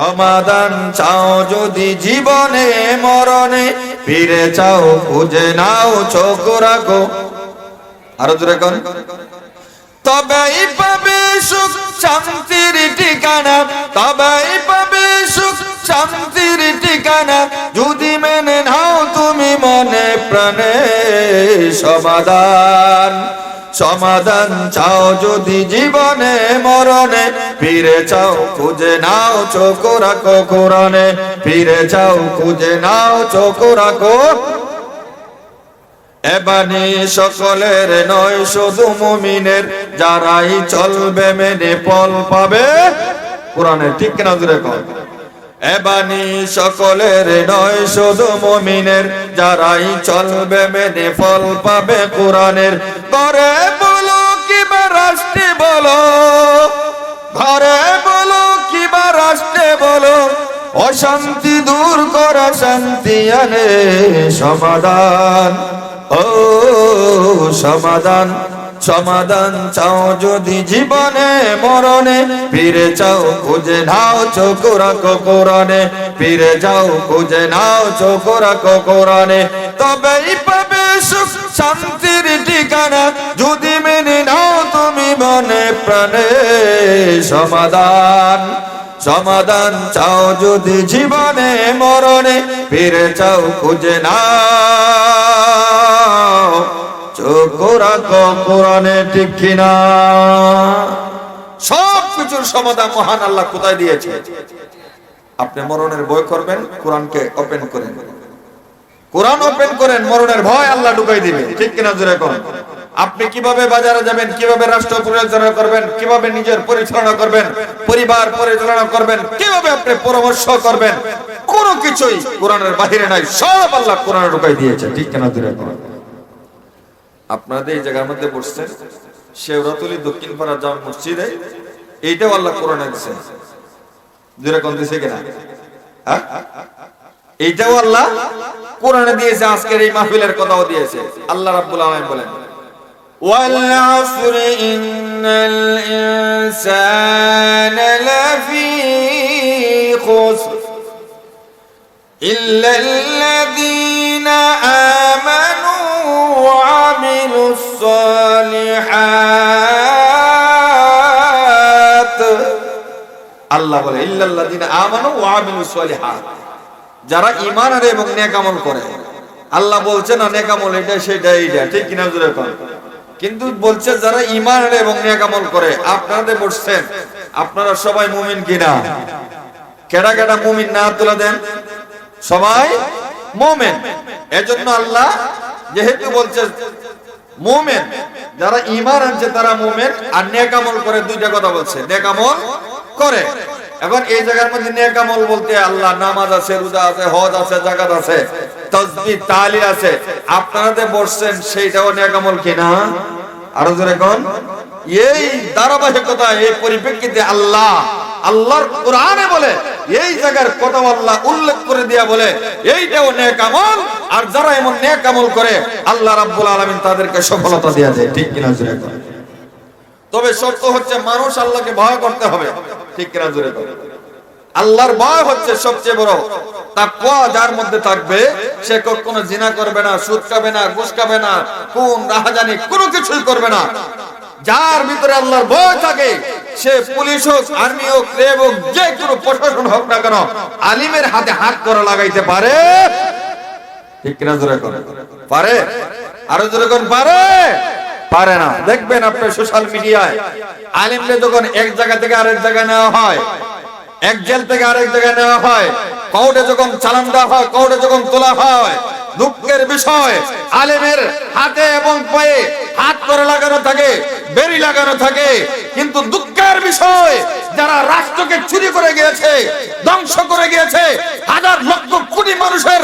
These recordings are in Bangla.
সমাধান চাও যদি জীবনে, মরণে, ফিরে চাও, খুঁজে নাও, চোখ রাখো। আরও জোরে কোন। তবেই পাবে সুখ, শান্তির ঠিকানা। তবেই পাবে সুখ, শান্তির ঠিকানা। যদি মেনে নাও তুমি মনে প্রাণে সমাধান। সমাধান চাও যদি জীবনে, মরণে। ফিরে চাও, খুঁজে নাও, চোখ রাখো কোরআনে। ফিরে চাও, খুঁজে নাও, চোখ রাখো। এবানি সকলের নয়, শুধু মুমিনের। যারাই চলবে, মেনে ফল পাবে। কোরআনে ঠিক কিনা জুড়ে কর এবানি সকলের নয়, শুধু মুমিনের। যারাই চলবে মেনে ফল পাবে কোরআনের। ঘরে বলো কিবা রাষ্ট্রে বলো। ঘরে বলো কিবা রাষ্ট্রে বলো। অশান্তি দূর করা শান্তি আনে সমাধান। ও সমাধান। সমাধান চাও যদি জীবনে, মরণে, ফিরে চাও, খুঁজে নাও, চোখ রাখো কোরআনে। ফিরে যাও, খুঁজে নাও, চোখ রাখো কোরআনে। তবেই পাবে সুখ, শান্তির ঠিকানা। যদি মেনে নাও তুমি মনে প্রাণে সমাধান। সমাধান চাও যদি জীবনে, মরণে, ফিরে চাও, খুঁজে নাও। আপনি মরণের বই করবেন, কোরআনকে ওপেন করেন। কোরআন ওপেন করেন, মরণের ভয় আল্লাহ ঢুকাই দিবে। ঠিক কিনা জোরে আপনি কীভাবে বাজারে যাবেন, কীভাবে রাষ্ট্র পরিচালনা করবেন, কীভাবে নিজের পরিচালনা করবেন, পরিবার পরিচালনা করবেন, কীভাবে আপনি পরামর্শ করবেন, কোনো কিছুই কোরআনের বাহিরে নাই, সব আল্লাহ কোরআনে ঢুকাই দিয়েছে। ঠিক কিনা জোরে কোন? আপনাদের এই জায়গার মধ্যে বসছেন শেওরাতুলি দক্ষিণ পাড়া জামা মসজিদে এইটাও আল্লাহ কোরআনে দিয়েছেন জোরে কোন দিছে কিনা হ্যাঁ এইটাও আল্লাহ কোরআনে দিয়েছে আজকের এই মাহফিলের কথাও দিয়েছে আল্লাহ রাব্বুল আলামিন বলেন والعصر إن الإنسان لفي خسر إلا الذين آمنوا وعملوا الصالحات আল্লাহ বলে ইল্লাল্লাযিনা আমানু ওয়া আমিলুস সালিহাত যারা ঈমান আনে এবং নেক আমল করে আল্লাহ বলছে না নেক আমল এটা সেটা এইটা ঠিক কিনা জোরে কোন কিন্তু বলছে যারা ঈমান আনে এবং নেক আমল করে আপনাদের বলছেন আপনারা সবাই মুমিন কিনা কেডা কেডা মুমিন না তুলে দেন সবাই মুমিন এজন্য আল্লাহ যেহেতু বলছে মুমিন। যারা ইমান আনছে, তারা মুমেন। আর নেকামল করে দুইটা কথা বলছে। নেকামল করে। এখন এই জায়গার মধ্যে নেকামল বলতে আল্লাহ নামাজ আছে, রোজা আছে, হজ আছে জাকাত আছে তসবি তাহলিল আছে। আপনারা যে বসছেন, সেইটাও নেকামল কিনা? আরও জোরে কোন। এই ধারাবাহিকতা এই পরিপ্রেক্ষিতে আল্লাহ, আল্লাহর কোরআনে বলে, এই জায়গার কথা আল্লাহ উল্লেখ করে দিয়া বলে, এইটাও নেক আমল, আর যারা এমন নেক আমল করে, আল্লাহ রাব্বুল আলামিন তাদেরকে সফলতা দেয়া যায় ঠিক কিনা জোরে তবে সত্য হচ্ছে, মানুষ আল্লাহকে ভয় করতে হবে। ঠিক কিনা জোরে কোন। আল্লাহর ভয় হচ্ছে সবচেয়ে বড়। তাকওয়া যার মধ্যে থাকবে, সে কখনো জিনা করবে না, সুদ খাবে না, ঘুষ খাবে না কোন রাহাজানি কোনো কিছুই করবে না। যার ভিতরে আল্লাহর ভয় থাকে, সে পুলিশ হোক, আর্মি হোক রেব হোক, যে কোনো প্রশাসন হোক না কেন, আলিমের হাতে হাত করে লাগাইতে পারে। ঠিক কিনা জোরে কোন? পারে? আরও জোরে কোন, পারে? পারে না। দেখবেন আপনি সোশ্যাল মিডিয়ায় আলিমদের যখন এক জায়গা থেকে আরেক জায়গায় নেওয়া হয় এক জেল থেকে আরেক জায়গায় নেওয়া হয়। কৌটে যখন চালান দেওয়া হয়, কোর্টে যখন তোলা হয়, দুঃখের বিষয়, আলেমের হাতে এবং পায়ে হাত করে লাগানো থাকে, বেরি লাগানো থাকে। কিন্তু দুঃখের বিষয়, যারা রাষ্ট্রকে চুরি করে গিয়েছে, ধ্বংস করে গিয়েছে, হাজার লক্ষ কোটি মানুষের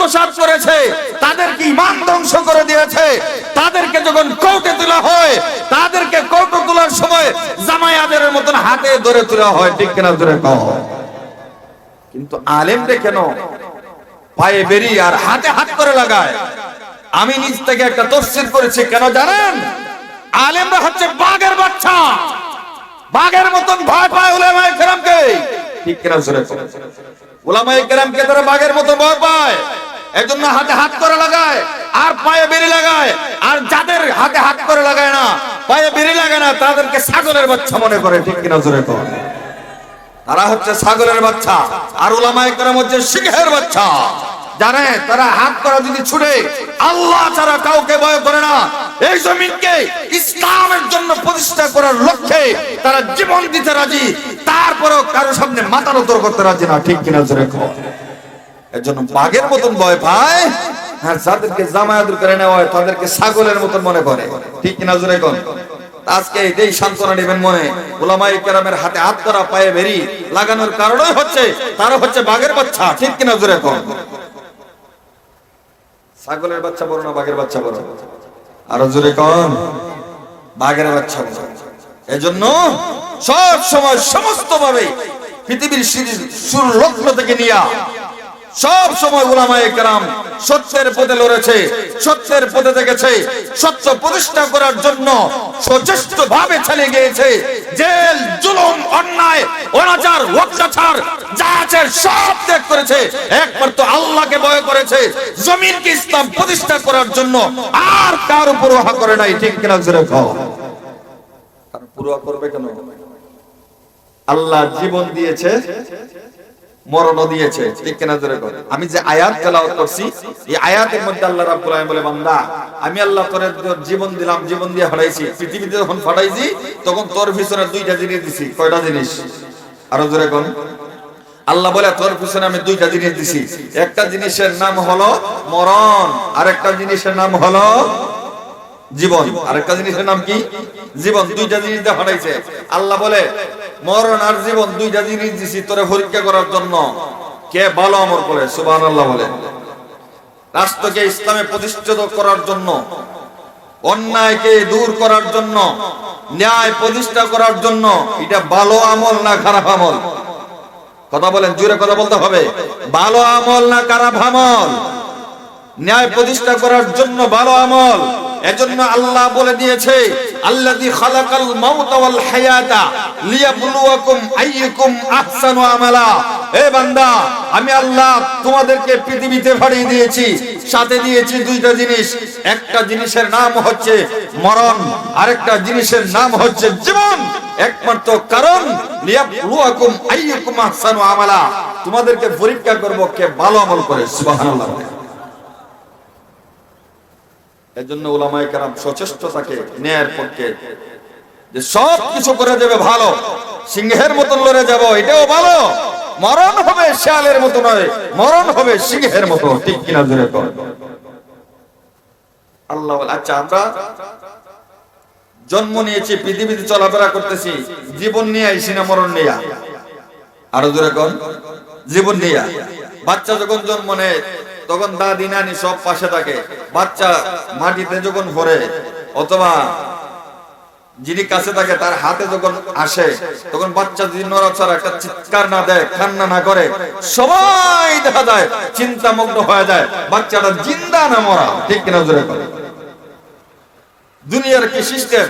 আত্মসাৎ করেছে, তাদেরকে ইমান ধ্বংস করে দিয়েছে। তাদেরকে যখন কোর্টে তোলা হয়, তাদেরকে কোর্টে তোলার সময় জামাই আদের মতন হাতে ধরে তোলা হয়, ঠিক কিনা ধরে কও? কিন্তু আলেমরে কেন পায়ে বেরি আর হাতে হাত করে লাগায়? আমি নিজ থেকে একটা তফসিল করেছি, কেন জানেন? আলেমরা হচ্ছে বাঘের বাচ্চা। বাঘের মতন ভয় পায় উলেমায়ে কেরামকে। ঠিক কিনা জোরে কর ওলামায়ে কেরামকে তারা বাঘের মতো ভয় পায়। এজন্য হাতে হাত করে লাগায়, আর পায়ে বেরি লাগায়, আর যাদের হাতে হাত করে লাগায় না, পায়ে বেরি লাগায় না, তাদেরকে ছাগলের বাচ্চা মনে করে, ঠিক কিনা জোরে কর তারা হচ্ছে ছাগলের বাচ্চা, আর ওলামায়ে কেরাম হচ্ছে সিংহের বাচ্চা। জানে তারা হাত করা যদি ছুড়ে আল্লাহ ছাড়া কাউকে ভয় করে না। এই জমিনকে ইসলামের জন্য প্রতিষ্ঠা করার লক্ষ্যে তারা জীবন দিতে রাজি, তারপরেও কারও সামনে মাথা নত করতে রাজি না, ঠিক কিনা জোরে কর এর জন্য বাঘের মতন ভয় পায়। হ্যাঁ যাদেরকে জামায়াত করে নেওয়া হয়, তাদেরকে ছাগলের মতন মনে করে। ঠিক কিনা আজকে এটাই সান্ত্বনা নেবেন মনে ওলামাই কেরামের হাতে হাত পায়ে বেরি লাগানোর হচ্ছে তারা হচ্ছে বাঘের বাচ্চা। ঠিক কিনা ছাগলের বাচ্চা বড় না বাঘের বাচ্চা বড় আরও বাঘের বাচ্চা বড় এজন্য সব সময় সমস্ত ভাবে পৃথিবীর শুরু লগ্ন থেকে নিয়া সব সময় ওলামায়ে কেরাম সত্যের পথে লড়েছে, সত্যের পথে থেকেছে, সত্য প্রতিষ্ঠা করার জন্য সচেষ্ট ভাবে চালিয়ে গিয়েছে। জেল, জুলুম, অন্যায়, অনাচার, অত্যাচার, যা আছে সব ত্যাগ করেছে। একমাত্র আল্লাহকে ভয় করেছে, জমিনকে ইসলাম প্রতিষ্ঠা করার জন্য। আর কার উপর ওহা করে নাই, ঠিক কিনা জোরে খাও পুরো করবে কেন? আল্লাহ জীবন দিয়েছে মরণও দিয়েছে, ঠিক কিনা জোরে করে আমি যে আয়াত তেলাওয়াত করছি, এই আয়াতের মধ্যে আল্লাহ রাব্বুল আলামিন বলে, বান্দা, আমি আল্লাহ তোরে জীবন দিলাম, জীবন দিয়ে হারাইছি, পৃথিবীতে যখন ফাটাইছি, তখন তোর পিছনে দুইটা জিনিস দিছি, কয়টা জিনিস? আরও জোরে কোন। আল্লাহ বলে, তোর পিছনে আমি দুইটা জিনিস দিছি, একটা জিনিসের নাম হলো মরণ আর একটা জিনিসের নাম হলো জীবন। আরেকটা জিনিসের নাম কি? জীবন। দুইটা জিনিস দিয়ে হারাইছে আল্লাহ বলে, মরণ আর জীবন দুইটা জিনিস দিছি তোরে পরীক্ষা করার জন্য। কে ভালো আমল করে? সুবহান আল্লাহ বলে। রাষ্ট্রকে ইসলামে প্রতিষ্ঠিত করার জন্য, অন্যায়কে দূর করার জন্য, ন্যায় প্রতিষ্ঠা করার জন্য, এটা ভালো আমল না খারাপ আমল? কথা বলেন জুড়ে কথা বলতে হবে। ভালো আমল না খারাপ আমল? ন্যায় প্রতিষ্ঠা করার জন্য ভালো আমল? এজন্য আল্লাহ বলে দিয়েছে, আল্লাযী খালাকাল মাউতা ওয়াল হায়াতা লিয়াবলুয়াকুম আইয়ুকুম আহসানু আমালা। এ বান্দা, আমি আল্লাহ তোমাদেরকে পৃথিবীতে পাঠিয়ে দিয়েছি, সাথে দিয়েছি দুইটা জিনিস। একটা জিনিসের নাম হচ্ছে মরণ, আরেকটা জিনিসের নাম হচ্ছে জীবন। একমাত্র কারণ, লিয়াবলুয়াকুম আইয়ুকুম আহসানু আমালা। তোমাদেরকে পরীক্ষা করব কে ভালো আমল করে, সুবহানাল্লাহ। এজন্য ওলামায়ে কেরাম সচেষ্ট থাকে ন্যায়ের পক্ষে যে সব কিছু করে যাবে ভালো, সিংহের মতন লড়ে যাব, এটাও ভালো। মরণ হবে শিয়ালের মতো নয়, মরণ হবে সিংহের মতো, ঠিক কিনা কর আল্লাহ আচ্ছা আমরা জন্ম নিয়েছি, পৃথিবীতে চলাফেরা করতেছি, জীবন নিয়ে আইসি না মরণ নিয়ে? আরও কর জীবন নিয়ে। বাচ্চা যখন জন্ম নেয় তখন দাদি নানি সব পাশে থাকে। বাচ্চা মাটিতে যখন ভরে অথবা যিনি কাছে থাকে, তার হাতে যখন আসে, তখন বাচ্চা যদি নড়াচড়া একটা চিৎকার না দেয়, কান্না না করে, সবাই দেখা যায় চিন্তামগ্ন হয়ে যায়, বাচ্চাটা জিন্দা না মরা। ঠিক কিনা জোরে করে দুনিয়ার কি সিস্টেম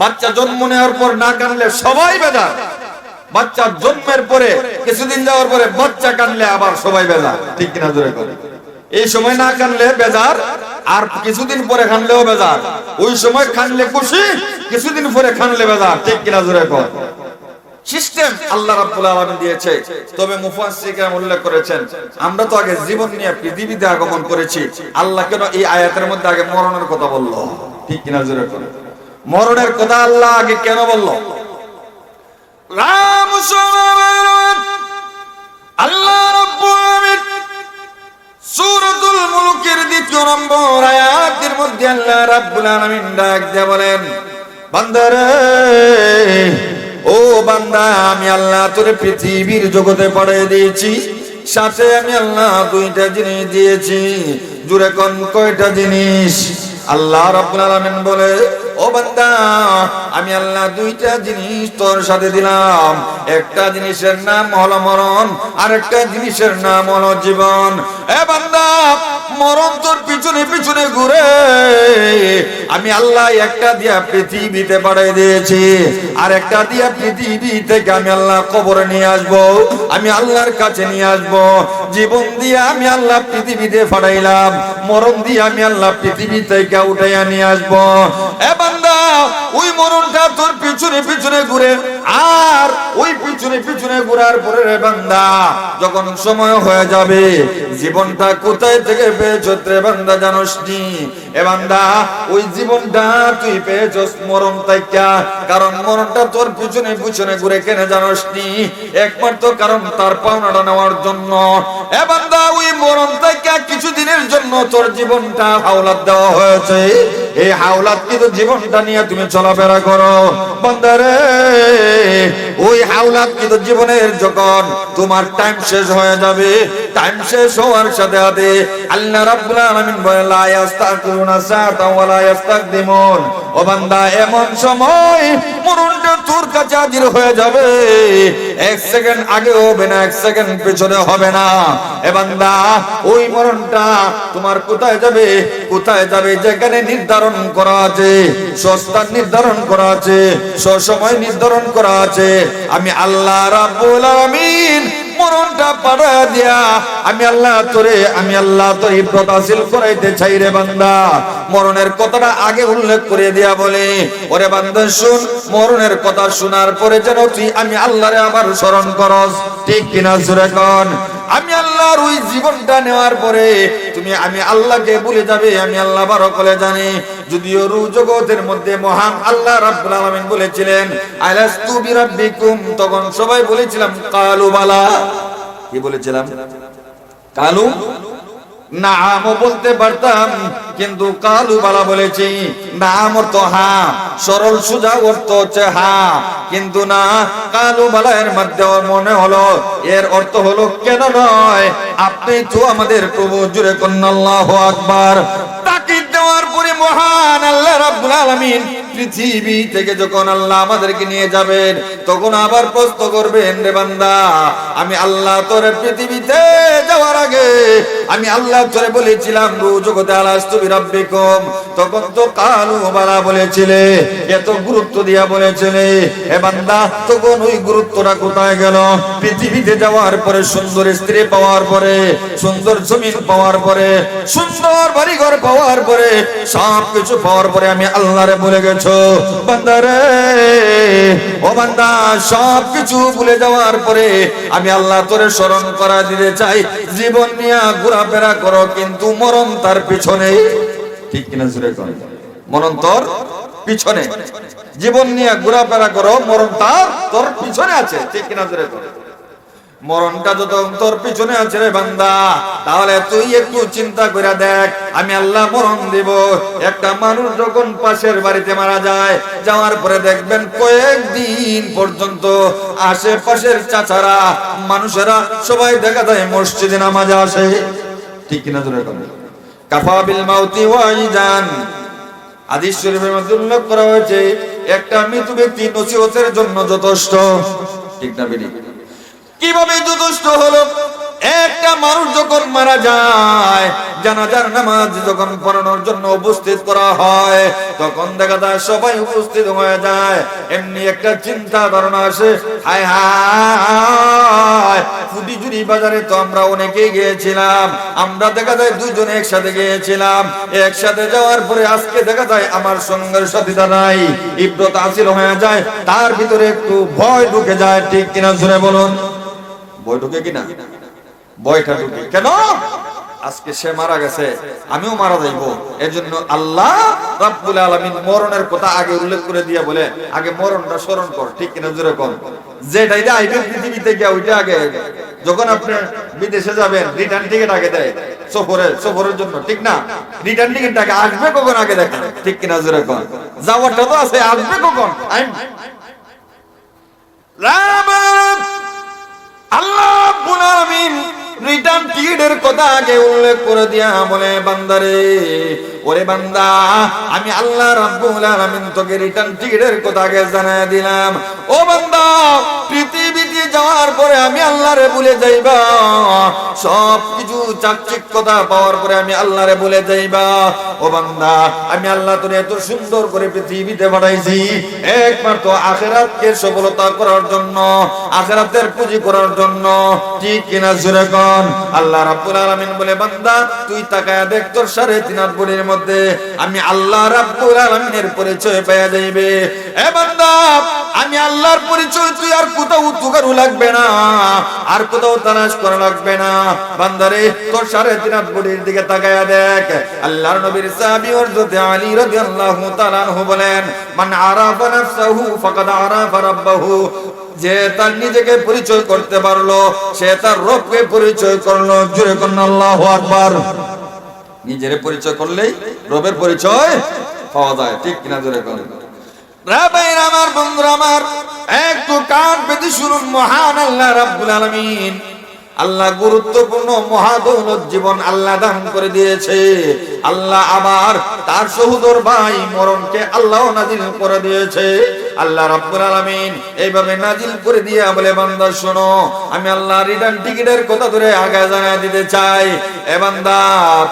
বাচ্চা জন্ম নেওয়ার পর না কানলে সবাই বেজার। বাচ্চা জন্মের পরে, কিছুদিন যাওয়ার পরে বাচ্চা কানলে আবার সবাই বেজার। ঠিক কিনা জোরে করে এই সময় না কানলে বেজার, আর কিছুদিন পরে খানলেও বেজার। ওই সময় খানলে খুশি, কিছুদিন পরে খানলে বেজার। ঠিক কিনা জোরে কর। সিস্টেম আল্লাহ রাব্বুল আলামিন দিয়েছে। তবে মুফাসসিররা উল্লেখ করেছেন, আমরা তো আগে জীবন নিয়ে পৃথিবীতে আগমন করেছি। আল্লাহ কেন এই আয়াতের মধ্যে আগে মরণের কথা বলল? ঠিক কিনা জোরে মরণের কথা আল্লাহ আগে কেন বলল? রাম আল্লাহ রাব্বুল নম্বর আয়াতের মধ্যে আল্লাহ রাব্বুল আলামিন ডাক দিয়ে বলেন, বান্দারে, ও বান্দা, আমি আল্লাহ তোর পৃথিবীর জগতে পাঠিয়ে দিয়েছি, সাথে আমি আল্লাহ দুইটা জিনিস দিয়েছি। জুড়ে কোন কয়টা জিনিস? আল্লাহ রাব্বুল আলামিন বলে ও বান্দা, আমি আল্লাহ দুইটা জিনিস তোর সাথে দিলাম। একটা জিনিসের নাম হলো মরণ আর একটা জিনিসের নাম হলো জীবন। এ বান্দা, মরণ তোর পিছনে পিছনে ঘুরে। আমি আল্লাহ একটা দিয়া পৃথিবীতে পাঠিয়ে দিয়েছি আর একটা দিয়া পৃথিবী থেকে আমি আল্লাহ কবরে নিয়ে আসব, আমি আল্লাহর কাছে নিয়ে আসব। জীবন দিয়ে আমি আল্লাহ পৃথিবীতে পাঠাইলাম, মরণ দিয়ে আমি আল্লাহ পৃথিবী থেকে উঠাইয়া নিয়ে আসব। এ বান্দা ওই মরণটা তোর পিছনে পিছনে ঘুরে, আর ওই পিছনে পিছনে ঘুরার পরে রে বান্দা, যখন সময় হয়ে যাবে, জীবনটা কোথায় থেকে পেয়েছ রে বান্দা জানোস নি? এ বান্দা, ওই জীবনটা তুই পেয়েছস মরণ তাইকা, কারণ মরণটা তোর পিছনে পিছনে ঘুরে কেনে জানোস নি? একমাত্র কারণ তার পাওনাটা নেওয়ার জন্য। এ বান্দা, ওই মরণ তাইকা কিছুদিনের জন্য তোর জীবনটা হাওলাত দেওয়া হয়েছে। এই হাওলাত কিন্তু জীবনটা নিয়ে তুমি চলাফেরা করো। বন্দারে ওই হাওলাত কিন্তু জীবনের যখন তোমার টাইম শেষ হয়ে যাবে টাইম শেষ হওয়ার সাথে সাথে আল্লাহ রাব্বুল আলামিন বলে, লা ওয়া লা ও বান্দা, এমন সময় মরণটা তোর কাছে হাজির হয়ে যাবে। এক সেকেন্ড আগে হবে না, এক সেকেন্ড হবে না। এ বান্দা, ওই মরণটা তোমার কোথায় যাবে? কোথায় যাবে? যেখানে নির্ধারণ করা আছে সস্তান নির্ধারণ করা আছে সময় নির্ধারণ করা আছে। আমি আল্লাহ রাব্বুল আলামিন মরণটা পাড়া দিয়া, আমি আল্লাহ তোরে, আমি আল্লাহ তোর ইব্রত হাসিল করাইতে চাই রে বান্দা। মরণের কথাটা আগে উল্লেখ করে দিয়া বলে, ওরে বান্দা, শুন, মরণের কথা শোনার পরে যেন তুই, আমি আল্লাহরে আবার স্মরণ করস। ঠিক কিনা জোরে কন? আমি আল্লাহর ওই জীবনটা নেওয়ার পরে তুমি, আমি আল্লাহকে ভুলে যাবে, আমি আল্লাহ বারো করে জানি। যদিও রু জগতের মধ্যে মহান আল্লাহ রাব্বুল আলামিন বলেছিলেন, আলাস্তু বিরাব্বিকুম? তখন সবাই বলেছিলাম, কালু বালা। কি বলেছিলাম? কালু? নাম বলতে পারতাম, কিন্তু কালু বালা বলেছি। নাম অর্থ হা, সরল সুজা অর্থ হচ্ছে হা। কিন্তু না, কালু বালা এর মধ্যে মনে হলো, এর অর্থ হলো, কেন নয়? আপনি তো আমাদের প্রভু, জুড়ে কন্যাল্লাহ আকবার। তাকিদ দেওয়ার পরে মহান আল্লাহ রাব্বুল আলামিন পৃথিবী থেকে যখন আল্লাহ আমাদেরকে নিয়ে যাবেন, তখন আবার প্রশ্ন করবেন, রে বান্দা, আমি আল্লাহ তোর পৃথিবীতে যাওয়ার আগে আমি আল্লাহ তোরে বলেছিলাম রু জগতে আলাস্তু বিরাব্বিকুম তখন তো কালু বালা বলেছিলে, এত গুরুত্ব দিয়া বলেছিলে, হে বান্দা, তখন ওই গুরুত্বটা কোথায় গেল? পৃথিবীতে যাওয়ার পরে, সুন্দর স্ত্রী পাওয়ার পরে, সুন্দর জমিন পাওয়ার পরে, সুন্দর বাড়িঘর পাওয়ার পরে সব কিছু পাওয়ার পরে আমি আল্লাহরে বলে গেছো। বান্দারে, ও বান্দা, সব কিছু ভুলে যাওয়ার পরে আমি আল্লাহ তোরে স্মরণ করা দিতে চাই। জীবন নিয়ে ঘোরাফেরা করো, কিন্তু মরণ তার পিছনে। ঠিক কিনা জুড়ে কর মরণ তোর পিছনে। জীবন নিয়ে ঘোরাফেরা করো, মরণ তার, তোর পিছনে আছে। ঠিক কিনা জুড়ে কর মরণটা যত তোর পিছনে আছে রে বান্দা, তাহলে তুই একটু চিন্তা করে দেখ, আমি আল্লাহ মরণ দিব। একটা মানুষ যখন পাশের বাড়িতে মারা যায়, যাওয়ার পরে দেখবেন কয়েকদিন পর্যন্ত আশেপাশের চাচারা, মানুষেরা সবাই দেখা যায় মসজিদে নামাজে আসে। ঠিক কিনা জোরে করে কাফা বিল মাউতি ওয়াইজান হাদিস শরীফের মধ্যে উল্লেখ করা হয়েছে, একটা মৃত ব্যক্তি নসিহতের জন্য যথেষ্ট। ঠিক না বেরিয়ে কীভাবে যথেষ্ট হলো? একটা মানুষ যখন মারা যায়, জানাজার নামাজ যখন পড়ানোর জন্য উপস্থিত করা হয়, তখন দেখা যায় সবাই উপস্থিত হয়ে যায়। এমনি একটা চিন্তা ধারণা আসে, হায় হায় ফুটিজুরি বাজারে তো আমরা অনেকেই গিয়েছিলাম। আমরা দেখা যায় দুজনে একসাথে গিয়েছিলাম। একসাথে যাওয়ার পরে আজকে দেখা যায় আমার সঙ্গের সাথীটা নাই। ইব্রত আসিল হয়ে যায়, তার ভিতরে একটু ভয় ঢুকে যায়, ঠিক কিনা শুনে বলুন। ভয় ঢুকে কিনা? ভয়টা ঢুকে। কেন? আজকে সে মারা গেছে, আমিও মারা যাইবো। এজন্য আল্লাহ রাব্বুল আলামিন মরণের কথা আগে উল্লেখ করে দিয়ে বলে, আগে মরণটা স্মরণ কর, ঠিক কিনা জোরে কর যেটাই আইবে, পৃথিবীতে গিয়া ওইটা আগে যখন আপনি বিদেশে যাবেন রিটার্ন টিকিট আগে দেয়, সফরে, সফরের জন্য, ঠিক না? রিটার্ন টিকিট আগে আসবে কখন আগে দেখেন, ঠিক কিনা জোরে কর যাওয়ারটা তো আছে, আসবে কখন? রাম আল্লাহ আলামিন রিটার্ন টিকিটের কথা আগে উল্লেখ করে দিয়া বলে, বান্দারে, ওরে বান্দা, আমি আল্লাহ রাব্বুল আলামিন তোকে রিটার্ন টিকিটের কথা আগে জানায় দিলাম। ও বান্দা, পৃথিবীতে যাওয়ার পরে আমি আল্লাহরে ভুলে যাইবা। সব কিছু চাকচিক্যতা পাওয়ার পরে আমি আল্লাহরে ভুলে যাইবা। ও বান্দা, আমি আল্লাহ তোরে এত সুন্দর করে পৃথিবীতে পাঠাইছি, একমাত্র আখেরাতকে সফলতা করার জন্য, আখেরাতের পুঁজি করার জন্য। ঠিক কিনা জুড়ে কন আল্লাহ রাব্বুল আলামিন বলে, বান্দা, তুই তাকায়া দেখ তোর সাড়ে তিন হাত মধ্যে। আমি আল্লাহ রাব্বুল আলামিনের পরিচয় পাওয়া যাইবে। আমি আল্লাহর পরিচয় তুই আর কোথাও তুকারু লাগবে না, আর কোথাও তালাশ করা লাগবে না। বান্দারে তোর সাড়ে তিন বডির দিকে তাকায়া দেখ। আল্লাহর নবীর সাহাবী হযরত আলী রাদিয়াল্লাহু তাআলা আনহু বলেন, মান আরাফা নাফসাহু ফাকাদ আরাফা রাব্বাহু। যে তার নিজেকে পরিচয় করতে পারল, সে তার রবকে পরিচয় করল। জুড়ে করল আল্লাহু আকবার। নিজের পরিচয় করলেই রবের পরিচয় পাওয়া যায়, ঠিক কিনা জোরে করেন আমার শুনুন, মহান আল্লাহ আল্লাহ গুরুত্বপূর্ণ জীবন আল্লাহ করে দিয়েছে। আল্লাহ আবার তার সহুদর ভাই মরণকে আল্লাহ নাজিল করে দিয়েছে। আল্লাহ রাব্বুল আলামিন এইভাবে নাজিল করে দিয়ে বলে বান্দা শোনো, আমি আল্লাহ রিটার্ন টিকিটের কথা ধরে আগে জানা দিতে চাই। এ বান্দা,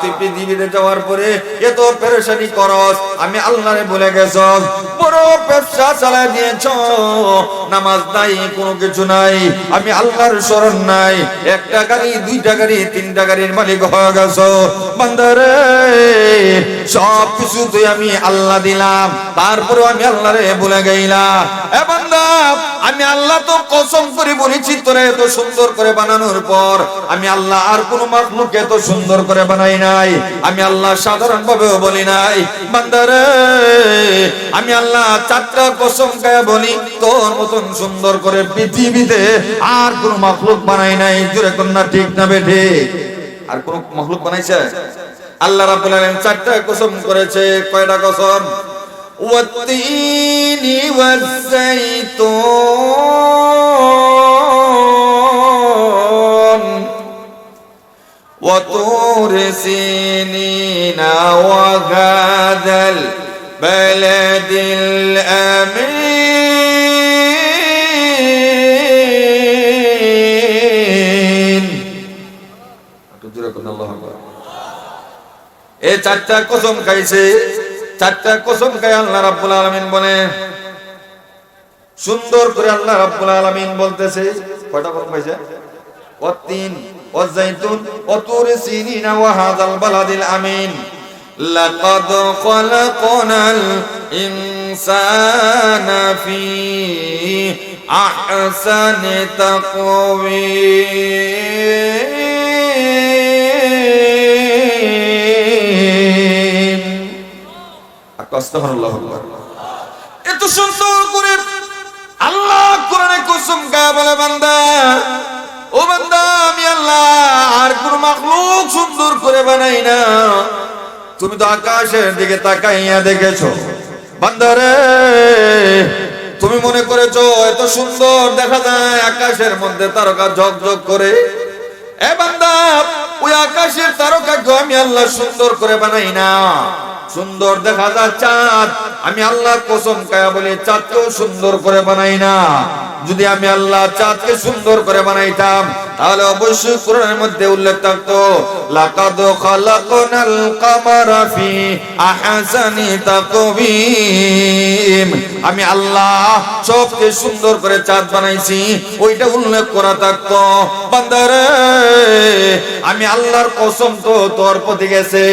তুই পৃথিবীতে যাওয়ার পরে এত পেরেশানি করস, আমি আল্লাহরে বলে গেছস। বড় ব্যবসা চালায় দিয়েছ, নামাজ নাই, কোনো কিছু নাই, আমি আল্লাহর স্মরণ নাই। একটা গাড়ি, দুইটা গাড়ি, তিনটা গাড়ির মালিক হয়ে গেছ। বান্দারে সব কিছু তুই আমি আল্লাহ দিলাম তারপরে আমি আল্লাহরে বলে গেলাম আমি আল্লাহ তো কসম করে বলেছি, তোরে এত সুন্দর করে বানানোর পর আমি আল্লাহ আর কোন মাখলুক এত সুন্দর করে বানাই নাই। আমি আল্লাহ সাধারণ ভাবেও বলি নাই বান্দারে আমি আল্লাহ চারটা কসম গায়ে বলি, তোর মতন সুন্দর করে পৃথিবীতে আর কোন মাখলুক বানাই নাই জুড়ে কন্যা, ঠিক না বেঠে আর কোন মাখলুক বানাইছে? আল্লাহ রাব্বুল আলামিন চারটা কসম করেছে, কয়টা কসম? والتين والزيتون وطور سينين وهذا البلد الأمين الله أكبر এই চারটা কসম খাইছে চারটা কসম খাই আল্লাহ রাব্বুল আলামিন বলে। সুন্দর করে আল্লাহ রাব্বুল আলামিন বলতেছে, কয়টা কসম খাইছে? ওয়াতিন ওয়াজাইতুন ওয়াতুর সিনিনা ওয়া হাযাল বালাদিল আমিন। লাকাদ খলাকনাল ইনসানা ফি আহসানি তাকওয়িম। এত সুন্দর করে আল্লাহ কোরআনে কসম বলে, বান্দা, ও বান্দা, আমি আল্লাহ আর কোন সুন্দর করে বানাই না। তুমি তো আকাশের দিকে তাকাইয়া দেখেছ। বান্দারে তুমি মনে করেছ, এত সুন্দর দেখা যায় আকাশের মধ্যে তারকা ঝকঝক করে। আমি আল্লাহ চাঁদ। সুন্দর করে যদি আমি আল্লাহ চাঁদকে সুন্দর করে বানাইতাম, তাহলে অবশ্যই কোরআনের মধ্যে উল্লেখ থাকতো, লাকাদ খালাকনাল ফি আহসানি তাকবীম আমি আল্লাহ সবকে সুন্দর করে চাঁদ বানাইছি, ওইটা উল্লেখ করা থাকতো। বান্দারে আমি আল্লাহর কসম তো তোর প্রতি গেছে।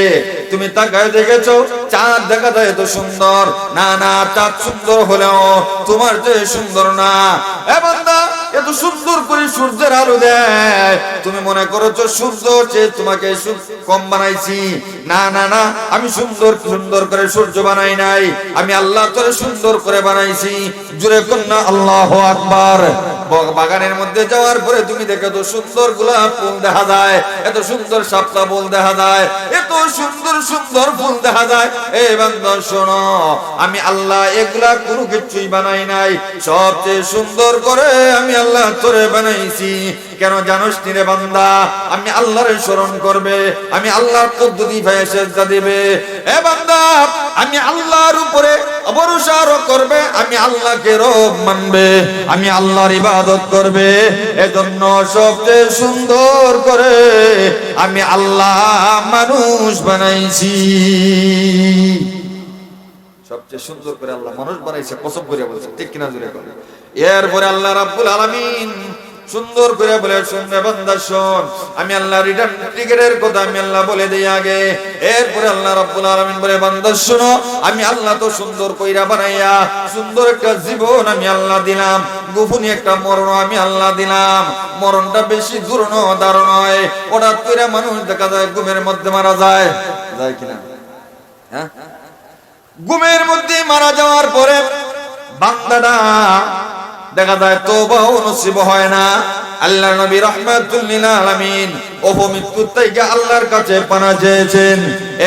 তুমি তাকায় দেখেছ, চাঁদ দেখা যায় তো সুন্দর। না না, চাঁদ সুন্দর হলেও তোমার যে সুন্দর না। এ এত সুন্দর করে সূর্যের আলো দেয়। তুমি মনে করছ সূর্য, যে তোমাকে কম বানাইছি। না না না, আমি সুন্দর সুন্দর করে সূর্য বানাই নাই। আমি আল্লাহ করে সুন্দর করে বানাইছি। জুড়ে কন্যা, আল্লাহ আকবার। বাগানের মধ্যে যাওয়ার পরে তুমি দেখো তো সুন্দর গোলাপ ফুল দেখা যায়। এত সুন্দর সাপলা ফুল দেখা যায়। এত সুন্দর সুন্দর ফুল দেখা যায়। এই বান্দা, শোনো, আমি আল্লাহ এগুলা কোনো কিছুই বানাই নাই। সবচেয়ে সুন্দর করে আমি আল্লাহ তোরে বানাইছি। কেন জানোস নি রে বান্দা? আমি আল্লাহর স্মরণ করবে, আমি আল্লাহর পদ্ধতি ভাই সেজদা দিবে। এ বান্দা, আমি আল্লাহর উপরে করবে, আমি আল্লাহকে রব মানবে, আমি আল্লাহর ইবাদত করবে। এজন্য সবচেয়ে সুন্দর করে আমি আল্লাহ মানুষ বানাইছি। সবচেয়ে সুন্দর করে আল্লাহ মানুষ বানাইছে, কসম করে বলছে, ঠিক কিনা জুড়ে করে এরপরে আল্লাহ রাব্বুল আলামিন সুন্দর করে বলে, শুনবে বান্দা, শোন, আমি আল্লাহ রিটার্ন টিকেটের কথা আমি আল্লাহ বলে দেই আগে। এরপরে আল্লাহ রাব্বুল আলামিন বলে, বান্দা, শোনো, আমি আল্লাহ তো সুন্দর কইরা বানাইয়া, সুন্দর একটা জীবন আমি আল্লাহ দিলাম। গোপনী একটা মরণ আমি আল্লাহ দিলাম। মরণটা বেশি দূর দাঁড় নয়। হঠাৎ করে মানুষ দেখা যায় ঘুমের মধ্যে মারা যায়। যায় কিনা হ্যাঁ? ঘুমের মধ্যে মারা যাওয়ার পরে বান্দাটা দেখা যায় তওবাও নসিব হয় না। আল্লাহ নবী রহমাতুল থেকে আল্লাহর কাছে পানা চেয়েছেন।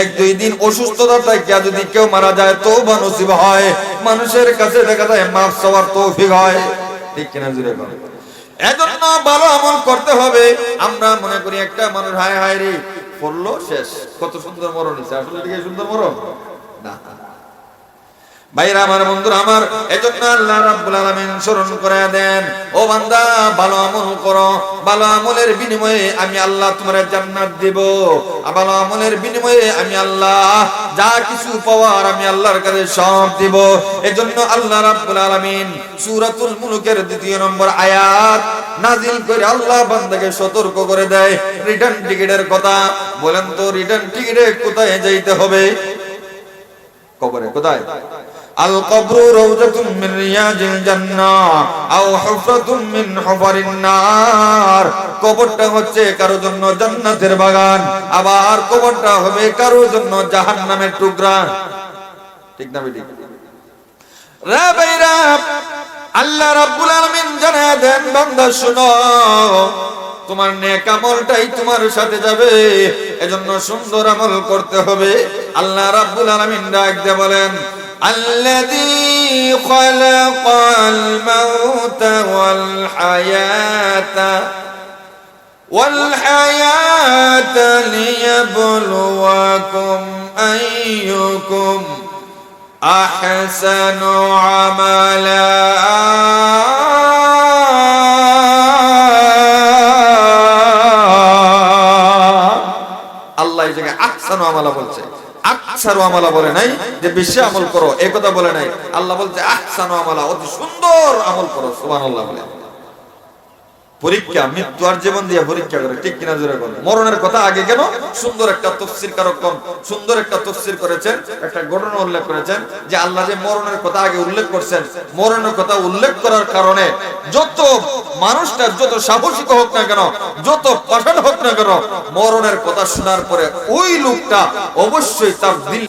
এক দুই দিন অসুস্থতা থেকে যদি কেউ মারা যায়, তওবা নসিব হয়। মানুষের কাছে দেখা যায় মাফ চাওয়ার তৌফিক হয়। ঠিক কিনা জুড়ে বল এজন্য ভালো আমল করতে হবে। আমরা মনে করি একটা মানুষ, হায় হায় রে, পড়ল শেষ। কত সুন্দর মরণ হয়েছে। আসলে সুন্দর মরণ? না। ভাইরা, আমার আমার, এজন্য আল্লাহ রাব্বুল আলামিন স্মরণ করে দেন, ও বান্দা, ভালো আমল করো। ভালো আমলের বিনিময়ে আমি আল্লাহ তোমার জান্নাত দেব। ভালো আমলের বিনিময়ে আমি আল্লাহ যা কিছু পাওয়ার আমি আল্লাহর কাছে সব দেব। এজন্য আল্লাহ রাব্বুল আলামিন সূরাতুল মুলুকের দ্বিতীয় নম্বর আয়াত নাজিল করে আল্লাহ বান্দাকে সতর্ক করে দেয়। রিটার্ন টিকেটের কথা, বলেন তো রিটার্ন টিকেটে কোথায় যাইতে হবে? কবরে, কোথায়? কবরু রাউজাতুম মিন রিয়াজিল জান্নাহ আও হুফরাতুম মিন হুফারিন নার কবরটা হচ্ছে কারও জন্য জান্নাতের বাগান, আবার কবরটা হবে কারও জন্য জাহান্নামের টুকরা। ঠিক না বেটি? রে ভাইরা, আল্লাহ রাব্বুল আলামিন জানায় দেন, বান্দা শুনো, তোমার নেক আমলটাই তোমার সাথে যাবে, এজন্য সুন্দর আমল করতে হবে। আল্লাহ রাব্বুল আলামিন ডাক দিয়ে বলেন الذي خلق الموت والحياة والحياة ليبلوكم أيكم أحسن عملا আল্লাহ এই জায়গায় আহসানু আমালা বলছে আকসারু আমালা বলে নাই যে বেশি আমল করো এই কথা বলে নাই। আল্লাহ বলছে আকসানু আমালা, অতি সুন্দর আমল করো। সুবহানাল্লাহ বলে। পরীক্ষা মৃত্যু আর জীবন দিয়ে পরীক্ষা করে, ঠিক কিনা জোরে বল। মরণের কথা আগে কেন? সুন্দর একটা তফসির কারক সুন্দর একটা তফসির করেছেন, একটা ঘটনা উল্লেখ করেছেন, যে আল্লাহ যে মরণের কথা আগে উল্লেখ করছেন, মরণের কথা উল্লেখ করার কারণে যত মানুষটা, যত সাহসিক হোক না কেন, যত পাঠান হোক না কেন, মরণের কথা শোনার পরে ওই লোকটা অবশ্যই তার দিল